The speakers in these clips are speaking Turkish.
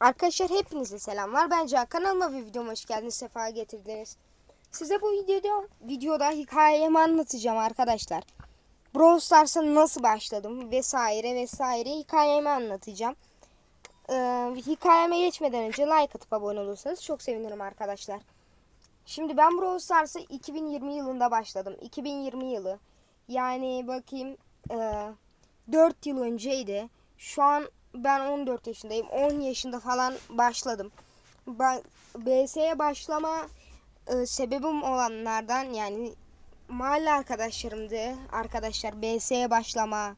Arkadaşlar hepinize selamlar. Ben Can. Kanalıma ve videoma hoş geldiniz. Sefa getirdiniz. Size bu videoda, videoda hikayemi anlatacağım arkadaşlar. Brawl Stars'a nasıl başladım vesaire vesaire hikayemi anlatacağım. Ee, hikayeme geçmeden önce like atıp abone olursanız çok sevinirim arkadaşlar. Şimdi ben Brawl Stars'a 2020 yılında başladım. 2020 yılı. Yani bakayım e, 4 yıl önceydi. Şu an ben 14 yaşındayım. 10 yaşında falan başladım. Ben BS'ye başlama e, sebebim olanlardan yani mahalle arkadaşlarımdı. Arkadaşlar BS'ye başlama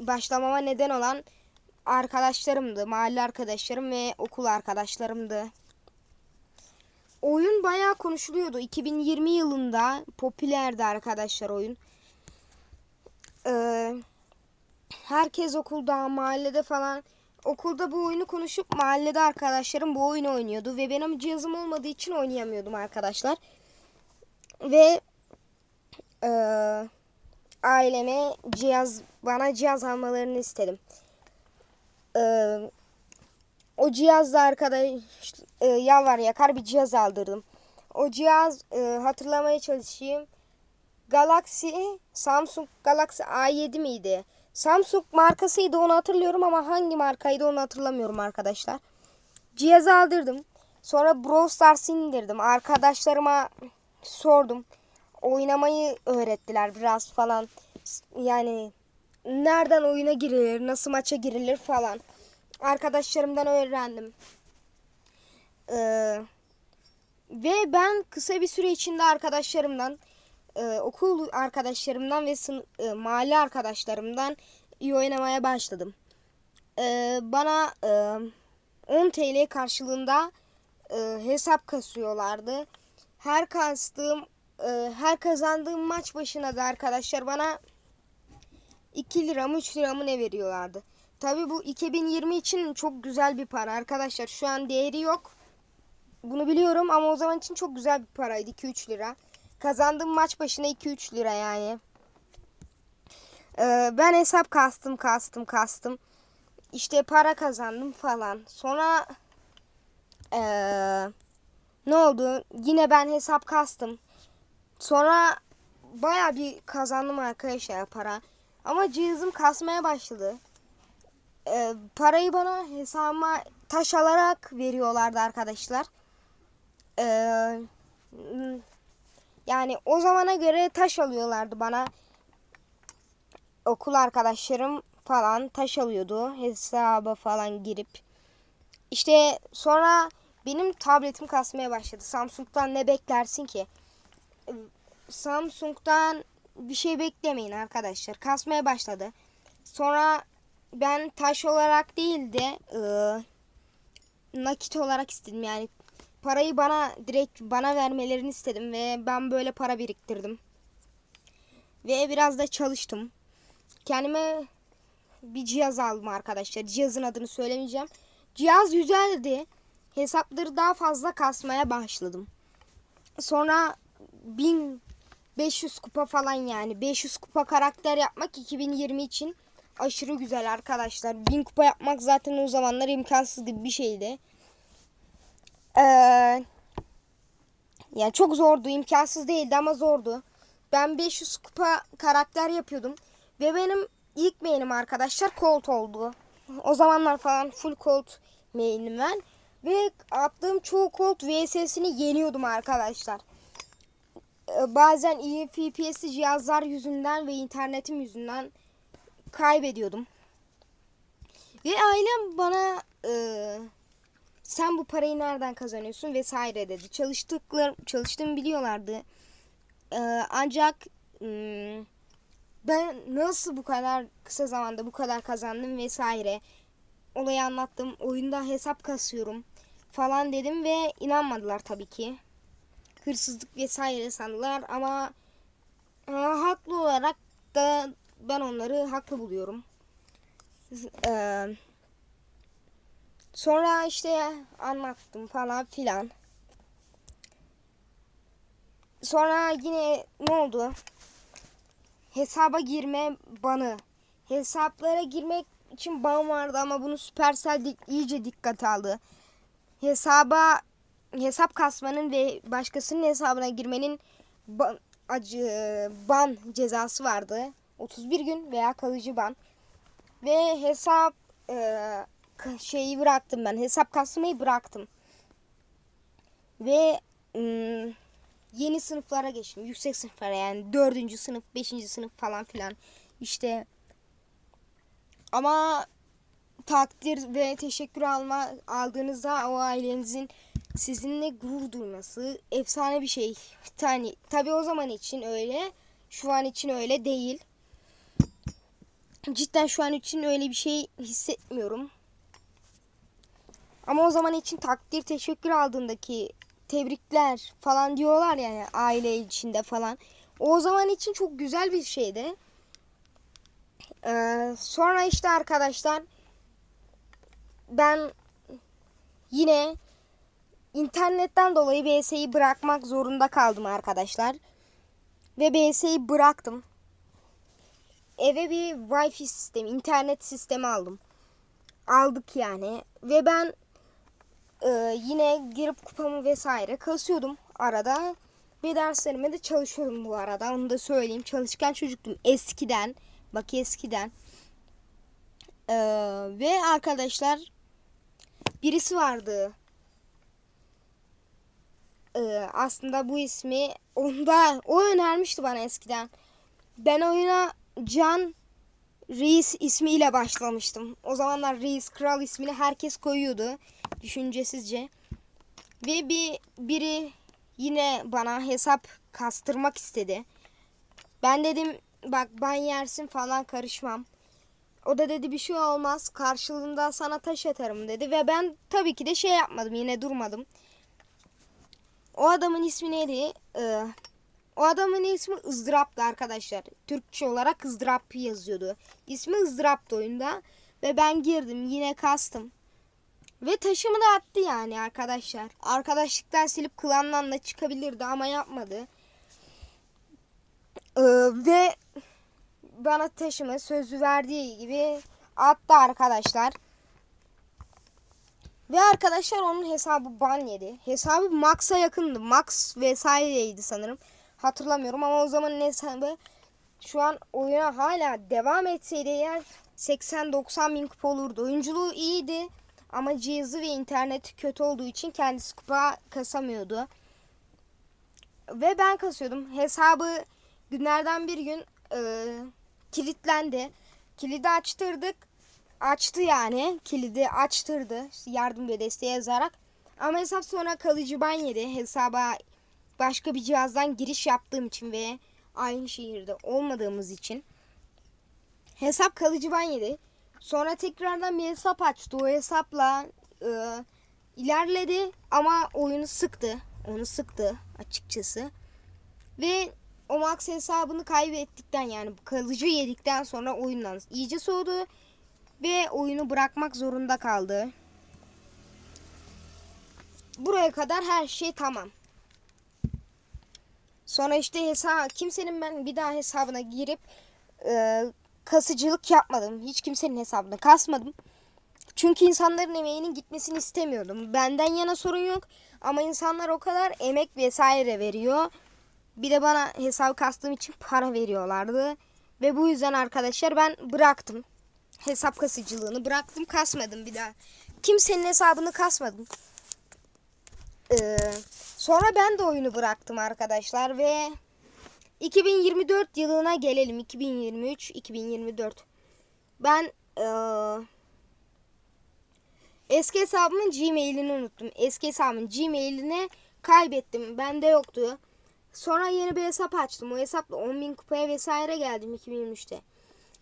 başlamama neden olan arkadaşlarımdı. Mahalle arkadaşlarım ve okul arkadaşlarımdı. Oyun bayağı konuşuluyordu. 2020 yılında popülerdi arkadaşlar oyun. Ee, herkes okulda, mahallede falan okulda bu oyunu konuşup mahallede arkadaşlarım bu oyunu oynuyordu ve benim cihazım olmadığı için oynayamıyordum arkadaşlar. Ve eee, aileme cihaz bana cihaz almalarını istedim. Eee, o cihazla arkadaş e, yalvar yakar bir cihaz aldırdım. O cihaz e, hatırlamaya çalışayım. Galaxy Samsung Galaxy A7 miydi? Samsung markasıydı onu hatırlıyorum ama hangi markaydı onu hatırlamıyorum arkadaşlar. Cihazı aldırdım. Sonra Brawl Stars indirdim. Arkadaşlarıma sordum. Oynamayı öğrettiler biraz falan. Yani nereden oyuna girilir, nasıl maça girilir falan. Arkadaşlarımdan öğrendim. Ee, ve ben kısa bir süre içinde arkadaşlarımdan e, okul arkadaşlarımdan ve sın, e, mahalle arkadaşlarımdan iyi oynamaya başladım. E, bana e, 10 TL karşılığında e, hesap kasıyorlardı. Her kastığım, e, her kazandığım maç başına da arkadaşlar bana 2 lira mı 3 lira mı ne veriyorlardı. Tabi bu 2020 için çok güzel bir para arkadaşlar. Şu an değeri yok. Bunu biliyorum ama o zaman için çok güzel bir paraydı 2-3 lira. Kazandığım maç başına 2-3 lira yani. Ee, ben hesap kastım kastım kastım. İşte para kazandım falan. Sonra ee, ne oldu? Yine ben hesap kastım. Sonra baya bir kazandım arkadaşlar para. Ama cihazım kasmaya başladı. Ee, parayı bana hesabıma taş alarak veriyorlardı arkadaşlar. Ee, yani o zamana göre taş alıyorlardı bana. Okul arkadaşlarım falan taş alıyordu hesaba falan girip. İşte sonra benim tabletim kasmaya başladı. Samsung'dan ne beklersin ki? Samsung'dan bir şey beklemeyin arkadaşlar. Kasmaya başladı. Sonra ben taş olarak değil de e, nakit olarak istedim yani parayı bana direkt bana vermelerini istedim ve ben böyle para biriktirdim. Ve biraz da çalıştım. Kendime bir cihaz aldım arkadaşlar. Cihazın adını söylemeyeceğim. Cihaz güzeldi. Hesapları daha fazla kasmaya başladım. Sonra 1500 kupa falan yani 500 kupa karakter yapmak 2020 için aşırı güzel arkadaşlar. 1000 kupa yapmak zaten o zamanlar imkansız gibi bir şeydi. Ee, yani çok zordu. imkansız değildi ama zordu. Ben 500 kupa karakter yapıyordum. Ve benim ilk main'im arkadaşlar Colt oldu. O zamanlar falan full Colt main'im ben. Ve attığım çoğu Colt VS'sini yeniyordum arkadaşlar. Ee, bazen iyi FPS'li cihazlar yüzünden ve internetim yüzünden kaybediyordum. Ve ailem bana e, sen bu parayı nereden kazanıyorsun vesaire dedi. Çalıştıklarım, çalıştığımı biliyorlardı. E, ancak hmm, ben nasıl bu kadar kısa zamanda bu kadar kazandım vesaire olayı anlattım. Oyunda hesap kasıyorum falan dedim ve inanmadılar tabii ki. Hırsızlık vesaire sandılar ama e, haklı olarak da ben onları haklı buluyorum. Ee, sonra işte anlattım falan filan. Sonra yine ne oldu? Hesaba girme banı. Hesaplara girmek için ban vardı ama bunu Supercell dik- iyice dikkat aldı. Hesaba hesap kasmanın ve başkasının hesabına girmenin ban, acı ban cezası vardı. 31 gün veya kalıcı ban. Ve hesap e, şeyi bıraktım ben. Hesap kasmayı bıraktım. Ve yeni sınıflara geçtim. Yüksek sınıflara yani dördüncü sınıf, beşinci sınıf falan filan. İşte ama takdir ve teşekkür alma aldığınızda o ailenizin sizinle gurur duyması efsane bir şey. Yani tabii o zaman için öyle, şu an için öyle değil. Cidden şu an için öyle bir şey hissetmiyorum. Ama o zaman için takdir teşekkür aldığındaki tebrikler falan diyorlar yani aile içinde falan. O zaman için çok güzel bir şeydi. Ee, sonra işte arkadaşlar ben yine internetten dolayı BS'yi bırakmak zorunda kaldım arkadaşlar. Ve BS'yi bıraktım. Eve bir wifi sistemi, internet sistemi aldım. Aldık yani. Ve ben e, yine girip kupamı vesaire kasıyordum arada. Ve derslerime de çalışıyordum bu arada. Onu da söyleyeyim. Çalışkan çocuktum eskiden. Bak eskiden. Ee, ve arkadaşlar birisi vardı. Ee, aslında bu ismi onda o önermişti bana eskiden. Ben oyuna Can Reis ismiyle başlamıştım. O zamanlar Reis Kral ismini herkes koyuyordu düşüncesizce. Ve bir biri yine bana hesap kastırmak istedi. Ben dedim bak ban yersin falan karışmam. O da dedi bir şey olmaz karşılığında sana taş atarım dedi ve ben tabii ki de şey yapmadım yine durmadım. O adamın ismi neydi? Ee, o adamın ismi ızdıraptı arkadaşlar. Türkçe olarak ızdırap yazıyordu. İsmi ızdıraptı oyunda ve ben girdim yine kastım. Ve taşımı da attı yani arkadaşlar. Arkadaşlıktan silip klandan da çıkabilirdi ama yapmadı. Ee, ve bana taşımı sözü verdiği gibi attı arkadaşlar. Ve arkadaşlar onun hesabı ban yedi. Hesabı Max'a yakındı. Max vesaireydi sanırım. Hatırlamıyorum ama o zamanın hesabı şu an oyuna hala devam etseydi eğer 80-90 bin kupa olurdu. Oyunculuğu iyiydi ama cihazı ve interneti kötü olduğu için kendisi kupa kasamıyordu. Ve ben kasıyordum. Hesabı günlerden bir gün e, kilitlendi. Kilidi açtırdık. Açtı yani. Kilidi açtırdı. Yardım ve desteği yazarak. Ama hesap sonra kalıcı ban yedi. Hesaba başka bir cihazdan giriş yaptığım için ve aynı şehirde olmadığımız için. Hesap kalıcı ban yedi. Sonra tekrardan bir hesap açtı. O hesapla e, ilerledi ama oyunu sıktı. Onu sıktı açıkçası. Ve o max hesabını kaybettikten yani kalıcı yedikten sonra oyundan iyice soğudu ve oyunu bırakmak zorunda kaldı. Buraya kadar her şey tamam. Sonra işte hesap kimsenin ben bir daha hesabına girip e, kasıcılık yapmadım. Hiç kimsenin hesabını kasmadım. Çünkü insanların emeğinin gitmesini istemiyordum. Benden yana sorun yok ama insanlar o kadar emek vesaire veriyor. Bir de bana hesap kastığım için para veriyorlardı. Ve bu yüzden arkadaşlar ben bıraktım. Hesap kasıcılığını bıraktım. Kasmadım bir daha. Kimsenin hesabını kasmadım. Ee, sonra ben de oyunu bıraktım arkadaşlar ve 2024 yılına gelelim. 2023, 2024. Ben ee, eski hesabımın Gmail'ini unuttum. Eski hesabımın Gmail'ini kaybettim. Bende yoktu. Sonra yeni bir hesap açtım. O hesapla 10.000 kupaya vesaire geldim 2023'te.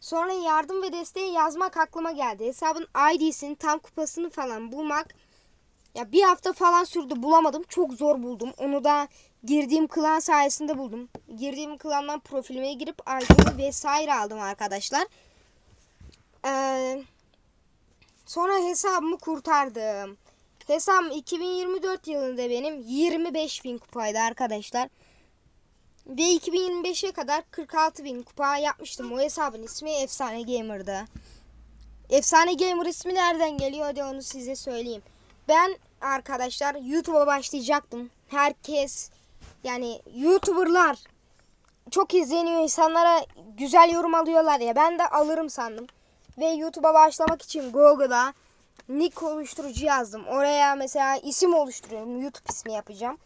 Sonra yardım ve desteği yazmak aklıma geldi. Hesabın ID'sini, tam kupasını falan bulmak ya bir hafta falan sürdü bulamadım. Çok zor buldum. Onu da girdiğim klan sayesinde buldum. Girdiğim klandan profilime girip ID'mi vesaire aldım arkadaşlar. Ee, sonra hesabımı kurtardım. Hesabım 2024 yılında benim 25 bin kupaydı arkadaşlar. Ve 2025'e kadar 46 bin kupa yapmıştım. O hesabın ismi Efsane Gamer'dı. Efsane Gamer ismi nereden geliyor hadi onu size söyleyeyim. Ben arkadaşlar YouTube'a başlayacaktım. Herkes yani YouTuber'lar çok izleniyor insanlara güzel yorum alıyorlar ya ben de alırım sandım. Ve YouTube'a başlamak için Google'a nick oluşturucu yazdım. Oraya mesela isim oluşturuyorum. YouTube ismi yapacağım.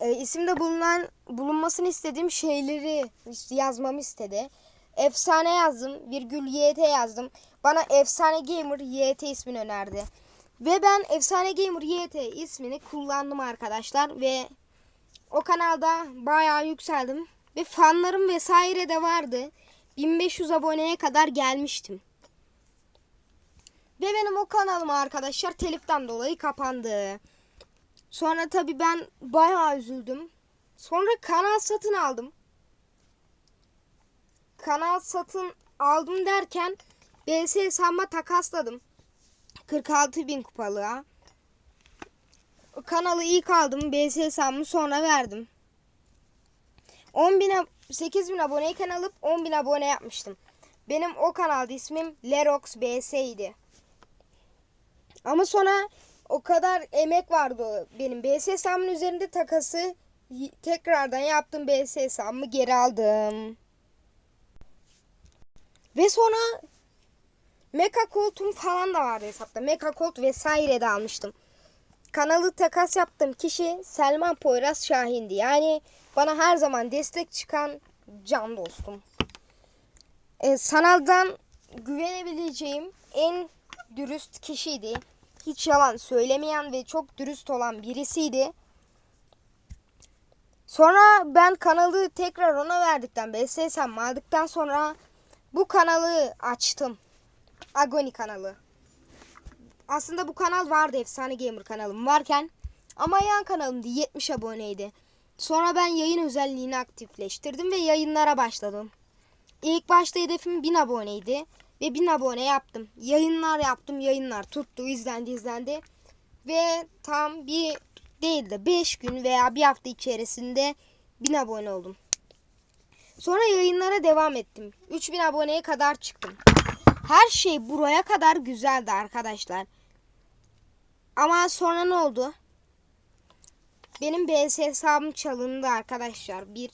E, isimde bulunan bulunmasını istediğim şeyleri yazmamı istedi. Efsane yazdım. Virgül YT yazdım. Bana Efsane Gamer YT ismini önerdi. Ve ben Efsane Gamer YT ismini kullandım arkadaşlar ve o kanalda bayağı yükseldim ve fanlarım vesaire de vardı. 1500 aboneye kadar gelmiştim. Ve benim o kanalım arkadaşlar teliften dolayı kapandı. Sonra tabi ben bayağı üzüldüm. Sonra kanal satın aldım. Kanal satın aldım derken BS hesabıma takasladım. 46 bin kupalığa. Kanalı ilk aldım. BS hesabımı sonra verdim. 10 bin, 8 bin aboneyken alıp 10 bin abone yapmıştım. Benim o kanalda ismim Lerox BS idi. Ama sonra o kadar emek vardı benim BS hesabımın üzerinde takası tekrardan yaptım BS hesabımı geri aldım. Ve sonra Mecha koltuğum falan da vardı hesapta. Mecha kolt vesaire de almıştım. Kanalı takas yaptığım kişi Selman Poyraz Şahin'di. Yani bana her zaman destek çıkan can dostum. Ee, sanaldan güvenebileceğim en dürüst kişiydi. Hiç yalan söylemeyen ve çok dürüst olan birisiydi. Sonra ben kanalı tekrar ona verdikten, BSSM aldıktan sonra bu kanalı açtım. Agoni kanalı. Aslında bu kanal vardı Efsane Gamer kanalım varken. Ama yan kanalımdı 70 aboneydi. Sonra ben yayın özelliğini aktifleştirdim ve yayınlara başladım. İlk başta hedefim 1000 aboneydi. Ve 1000 abone yaptım. Yayınlar yaptım. Yayınlar tuttu. izlendi izlendi. Ve tam bir değil de 5 gün veya bir hafta içerisinde 1000 abone oldum. Sonra yayınlara devam ettim. 3000 aboneye kadar çıktım. Her şey buraya kadar güzeldi arkadaşlar. Ama sonra ne oldu? Benim BS hesabım çalındı arkadaşlar. Bir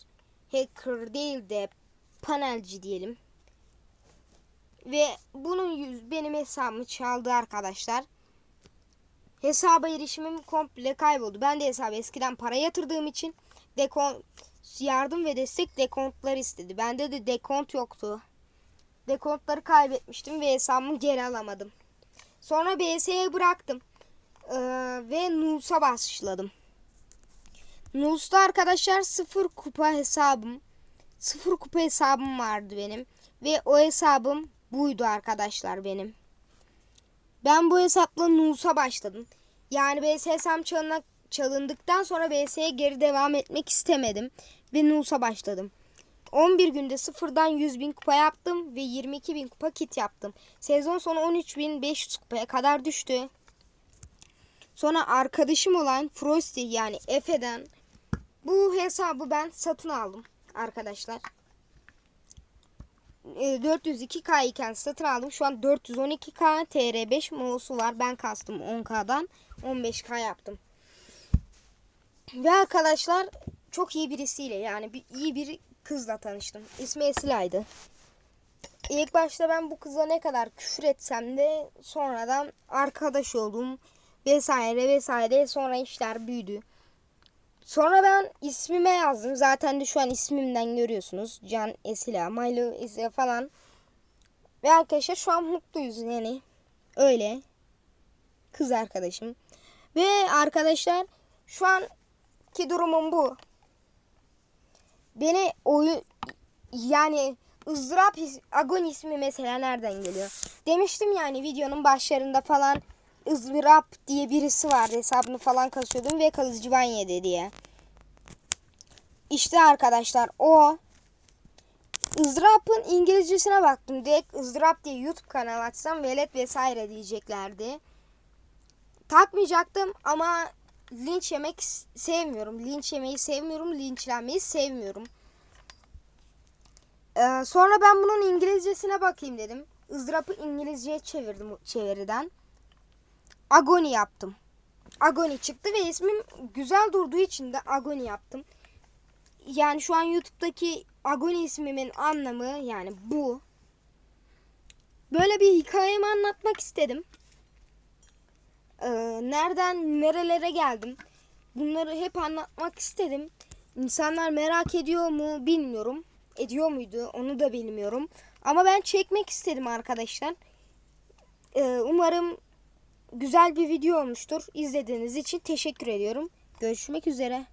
hacker değil de panelci diyelim. Ve bunun yüz benim hesabımı çaldı arkadaşlar. Hesaba erişimim komple kayboldu. Ben de hesaba eskiden para yatırdığım için dekon yardım ve destek dekontlar istedi. Bende de dekont yoktu. Dekontları kaybetmiştim ve hesabımı geri alamadım. Sonra BS'ye bıraktım. Ee, ve Nuls'a başladım. Nuls'ta arkadaşlar sıfır kupa hesabım. Sıfır kupa hesabım vardı benim. Ve o hesabım buydu arkadaşlar benim. Ben bu hesapla Nuls'a başladım. Yani BS hesabım çalına, çalındıktan sonra BS'ye geri devam etmek istemedim. Ve Nuls'a başladım. 11 günde sıfırdan 100 bin kupa yaptım ve 22 bin kupa kit yaptım. Sezon sonu 13.500 kupaya kadar düştü. Sonra arkadaşım olan Frosty yani Efe'den bu hesabı ben satın aldım arkadaşlar. E, 402k iken satın aldım. Şu an 412k TR5 mouse'u var. Ben kastım 10k'dan 15k yaptım. Ve arkadaşlar çok iyi birisiyle yani iyi bir kızla tanıştım. İsmi Esila'ydı. İlk başta ben bu kıza ne kadar küfür etsem de sonradan arkadaş oldum vesaire vesaire sonra işler büyüdü. Sonra ben ismime yazdım. Zaten de şu an ismimden görüyorsunuz. Can Esila, Milo Esila falan. Ve arkadaşlar şu an mutluyuz yani. Öyle. Kız arkadaşım. Ve arkadaşlar şu anki durumum bu. Beni oyun yani ızdırap agon ismi mesela nereden geliyor? Demiştim yani videonun başlarında falan ızdırap diye birisi var hesabını falan kasıyordum ve kalıcı ban yedi diye. İşte arkadaşlar o ızdırapın İngilizcesine baktım. Direkt ızdırap diye YouTube kanalı açsam velet vesaire diyeceklerdi. Takmayacaktım ama linç yemek sevmiyorum. Linç yemeyi sevmiyorum. Linçlenmeyi sevmiyorum. Ee, sonra ben bunun İngilizcesine bakayım dedim. ızdırapı İngilizceye çevirdim çeviriden. Agoni yaptım. Agoni çıktı ve ismim güzel durduğu için de Agoni yaptım. Yani şu an YouTube'daki Agoni ismimin anlamı yani bu. Böyle bir hikayemi anlatmak istedim. Ee, nereden nerelere geldim. Bunları hep anlatmak istedim. İnsanlar merak ediyor mu bilmiyorum. Ediyor muydu onu da bilmiyorum. Ama ben çekmek istedim arkadaşlar. Ee, umarım güzel bir video olmuştur. İzlediğiniz için teşekkür ediyorum. Görüşmek üzere.